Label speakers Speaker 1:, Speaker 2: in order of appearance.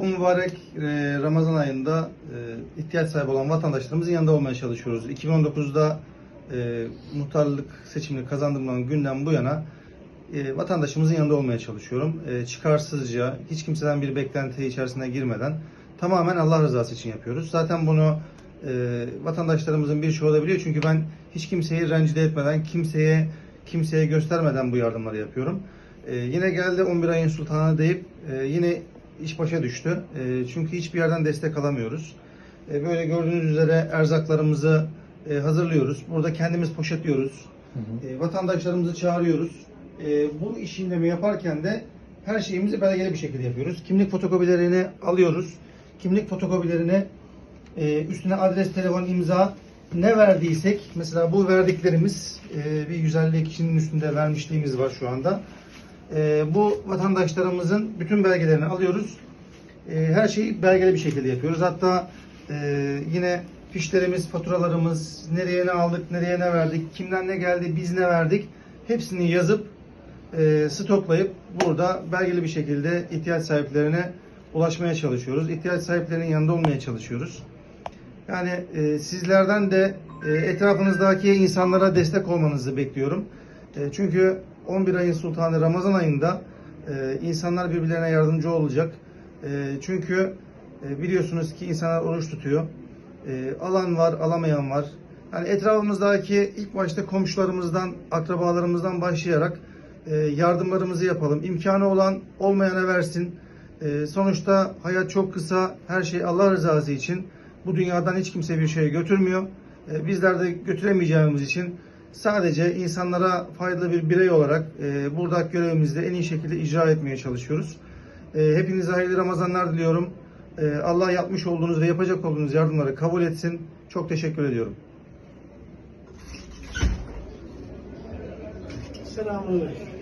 Speaker 1: Bu mübarek e, Ramazan ayında e, ihtiyaç sahibi olan vatandaşlarımızın yanında olmaya çalışıyoruz. 2019'da e, muhtarlık seçimini kazandığımdan günden bu yana e, vatandaşımızın yanında olmaya çalışıyorum. E, çıkarsızca, hiç kimseden bir beklenti içerisine girmeden tamamen Allah rızası için yapıyoruz. Zaten bunu e, vatandaşlarımızın birçoğu da biliyor çünkü ben hiç kimseyi rencide etmeden, kimseye kimseye göstermeden bu yardımları yapıyorum. E, yine geldi 11 ayın sultanı deyip e, yine iş başa düştü. E, çünkü hiçbir yerden destek alamıyoruz. E, böyle gördüğünüz üzere erzaklarımızı e, hazırlıyoruz. Burada kendimiz poşetliyoruz. E, vatandaşlarımızı çağırıyoruz. E, bu işlemleri yaparken de her şeyimizi belgeli bir şekilde yapıyoruz. Kimlik fotokopilerini alıyoruz. Kimlik fotokopilerini e, üstüne adres, telefon, imza ne verdiysek mesela bu verdiklerimiz e, bir 150 kişinin üstünde vermişliğimiz var şu anda. E, bu vatandaşlarımızın bütün belgelerini alıyoruz. E, her şeyi belgeli bir şekilde yapıyoruz. Hatta e, yine fişlerimiz, faturalarımız, nereye ne aldık, nereye ne verdik, kimden ne geldi, biz ne verdik hepsini yazıp e, stoklayıp burada belgeli bir şekilde ihtiyaç sahiplerine ulaşmaya çalışıyoruz. İhtiyaç sahiplerinin yanında olmaya çalışıyoruz. Yani e, sizlerden de e, etrafınızdaki insanlara destek olmanızı bekliyorum. E, çünkü 11 ayın sultanı Ramazan ayında e, insanlar birbirlerine yardımcı olacak. E, çünkü biliyorsunuz ki insanlar oruç tutuyor. Alan var, alamayan var. Yani etrafımızdaki ilk başta komşularımızdan, akrabalarımızdan başlayarak yardımlarımızı yapalım. İmkanı olan olmayana versin. Sonuçta hayat çok kısa. Her şey Allah rızası için. Bu dünyadan hiç kimse bir şey götürmüyor. E, bizler de götüremeyeceğimiz için sadece insanlara faydalı bir birey olarak e, burada görevimizi en iyi şekilde icra etmeye çalışıyoruz. E, hepinize hayırlı Ramazanlar diliyorum. E, Allah yapmış olduğunuz ve yapacak olduğunuz yardımları kabul etsin. Çok teşekkür ediyorum.
Speaker 2: Selamünaleyküm.